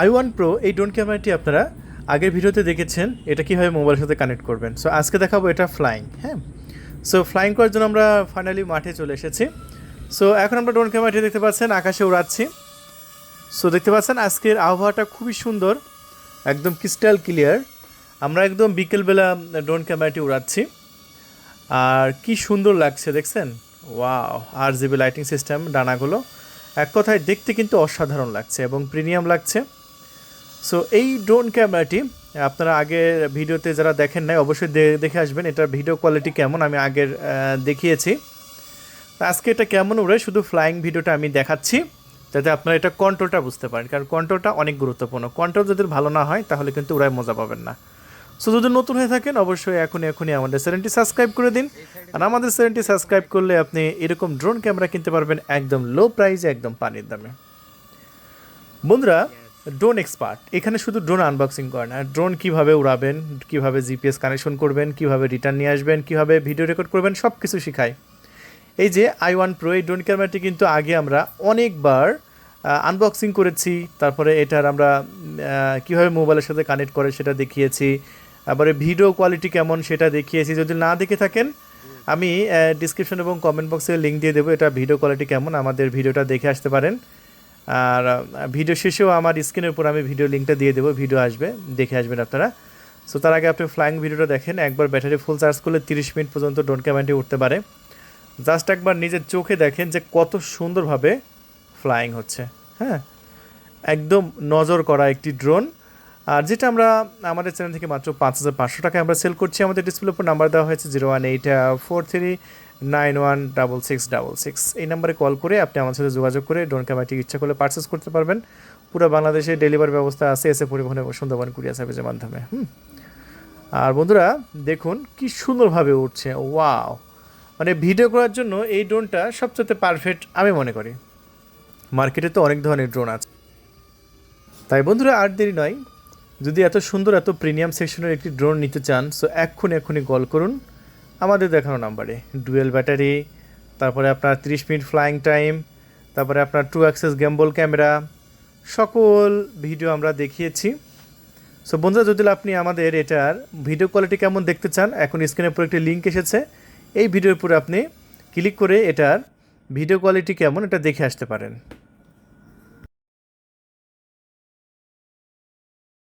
I one pro এই drone ক্যামেরাটি আপনারা আগের ভিডিওতে দেখেছেন। এটা কীভাবে মোবাইলের সাথে কানেক্ট করবেন? সো আজকে দেখাবো এটা ফ্লাইং হ্যাঁ? সো ফ্লাইং করার জন্য আমরা ফাইনালি মাঠে চলে এসেছি। সো এখন আমরা ড্রোন ক্যামেরাটি দেখতে পাচ্ছেন, আকাশে উড়াচ্ছি। সো দেখতে পাচ্ছেন, আজকের আবহাওয়াটা খুবই সুন্দর, একদম ক্রিস্টাল ক্লিয়ার আমরা একদম বিকেলবেলা ড্রোন ক্যামেরাটি উড়াচ্ছি। আর কি সুন্দর লাগছে, দেখছেন? Wow R GB lighting system ডানাগুলো। এক কথায় দেখতে কিন্তু অসাধারণ লাগছে এবং প্রিমিয়াম লাগছে। সো এই ড্রোন ক্যামেরাটি আপনারা আগের ভিডিওতে যারা দেখেন নাই, অবশ্যই দেখে আসবেন এটার ভিডিও কোয়ালিটি কেমন, আমি আগের দেখিয়েছি। আজকে এটা কেমন উড়ে, শুধু ফ্লাইং ভিডিওটা আমি দেখাচ্ছি, যাতে আপনারা এটা কন্ট্রোলটা বুঝতে পারেন, কারণ কন্ট্রোলটা অনেক গুরুত্বপূর্ণ। কন্ট্রোল যদি ভালো না হয়, তাহলে কিন্তু উড়ায় মজা পাবেন না। সো যদি নতুন হয়ে থাকেন, অবশ্যই এখনই এখনই আমাদের চ্যানেলটি সাবস্ক্রাইব করে দিন। আর আমাদের চ্যানেলটি সাবস্ক্রাইব করলে আপনি এরকম ড্রোন ক্যামেরা কিনতে পারবেন একদম লো প্রাইসে একদম পানির দামে। বন্ধুরা ড্রোন এক্সপার্ট এখানে শুধু ড্রোন আনবক্সিং করে না ড্রোন কীভাবে উড়াবেন, কীভাবে জিপিএস কানেকশন করবেন, কীভাবে রিটার্ন নিয়ে আসবেন, কীভাবে ভিডিও রেকর্ড করবেন সব কিছু শেখায় এই যে আই ওয়ান প্রো এই ড্রোন ক্যামেরাটি কিন্তু আগে আমরা অনেকবার আনবক্সিং করেছি, তারপরে এটার আমরা কীভাবে মোবাইলের সাথে কানেক্ট করে সেটা দেখিয়েছি তারপরে ভিডিও কোয়ালিটি কেমন সেটা দেখিয়েছি যদি না দেখে থাকেন, আমি ডিসক্রিপশন এবং কমেন্ট বক্সে লিঙ্ক দিয়ে দেবো এটা ভিডিও কোয়ালিটি কেমন, আমাদের ভিডিওটা দেখে আসতে পারেন। আর ভিডিও শেষেও আমার স্ক্রিনের উপর আমি ভিডিও লিঙ্কটা দিয়ে দেবো ভিডিও আসবে, দেখে আসবেন আপনারা। সো তার আগে আপনি ফ্লাইং ভিডিওটা দেখেন, একবার ব্যাটারি ফুল চার্জ করলে তিরিশ মিনিট পর্যন্ত ড্রোন ক্যামেরাটি উঠতে পারে। জাস্ট একবার নিজের চোখে দেখেন যে কত সুন্দরভাবে ফ্লাইং হচ্ছে হ্যাঁ? একদম নজর করা একটি ড্রোন আর যেটা আমরা, আমাদের চ্যানেল থেকে মাত্র পাঁচ হাজার পাঁচশো টাকায় আমরা সেল করছি, আমাদের ডিসপ্লের উপর নাম্বার দেওয়া হয়েছে zero one eight four three nine one double six double six এই নাম্বারে কল করে আপনি আমার সাথে যোগাযোগ করে ড্রোন ক্যামেরাটি ইচ্ছা করলে পারচেস করতে পারবেন। পুরো বাংলাদেশে ডেলিভারি ব্যবস্থা আছে, এসে পরিবহন এবং সুন্দরবন কুরিয়ার সার্ভিসের মাধ্যমে, হুম। আর বন্ধুরা, দেখুন কি সুন্দরভাবে উঠছে ওয়াও মানে ভিডিও করার জন্য এই ড্রোনটা সবচেয়ে পারফেক্ট আমি মনে করি। মার্কেটে তো অনেক ধরনের ড্রোন আছে। তাই বন্ধুরা, আর দেরি নয় যদি এত সুন্দর, এত প্রিমিয়াম সেকশনের একটি ড্রোন নিতে চান সো এক্ষুনি এক্ষুনি কল করুন। আমাদের দেখানো নাম্বারে ডুয়েল ব্যাটারি তারপরে আপনার তিরিশ মিনিট ফ্লাইং টাইম তারপরে আপনার টু অ্যাক্সেস গ্যাম্বল ক্যামেরা সকল ভিডিও আমরা দেখিয়েছি। সো বন্ধুরা, যদি আপনি আমাদের এটার ভিডিও কোয়ালিটি কেমন দেখতে চান এখন স্ক্রিনের উপর একটি লিঙ্ক এসেছে। এই ভিডিওর উপরে আপনি ক্লিক করে এটার ভিডিও কোয়ালিটি কেমন, এটা দেখে আসতে পারেন।